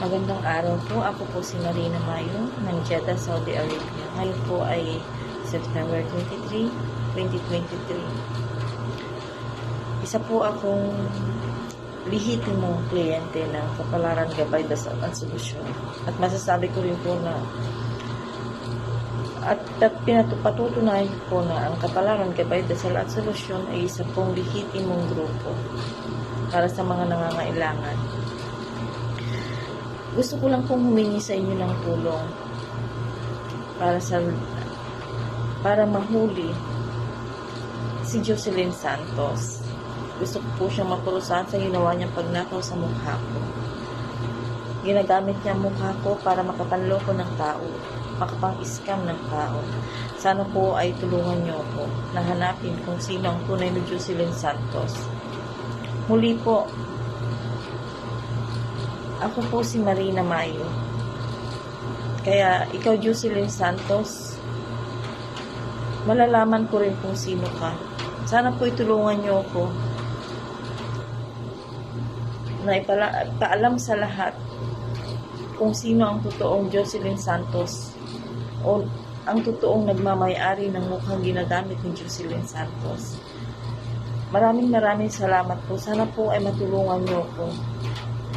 Magandang araw po. Ako po si Marina Mayo ng Jeddah, Saudi Arabia. Ngayon po ay September 23, 2023. Isa po akong lihitimong kliyente ng Kapalaran Gabay Dasal at Solusyon. At masasabi ko rin po na at pinatupatutunayan ko na ang Kapalaran Gabay Dasal at Solusyon ay isa pong lihitimong grupo para sa mga nangangailangan. Gusto ko lang pong humingi sa inyo ng tulong para sa para mahuli si Jocelyn Santos. Gusto ko po siyang mapurusahan sa ginawa niyang pagnakaw sa mukha ko. Ginagamit niya ang mukha ko para makapanloko ng tao, makapang-scam ng tao. Sana po ay tulungan niyo ako na hanapin kung sino ang tunay na Jocelyn Santos. Muli po, ako po si Marina Mayo. Kaya ikaw, Jocelyn Santos, malalaman ko rin kung sino ka. Sana po itulungan niyo ako na ipala, paalam sa lahat kung sino ang totoong Jocelyn Santos o ang totoong nagmamayari ng mukhang ginagamit ni Jocelyn Santos. Maraming maraming salamat po. Sana po ay matulungan niyo ko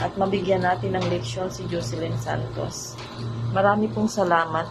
at mabigyan natin ng leksyon si Jocelyn Santos. Marami pong salamat.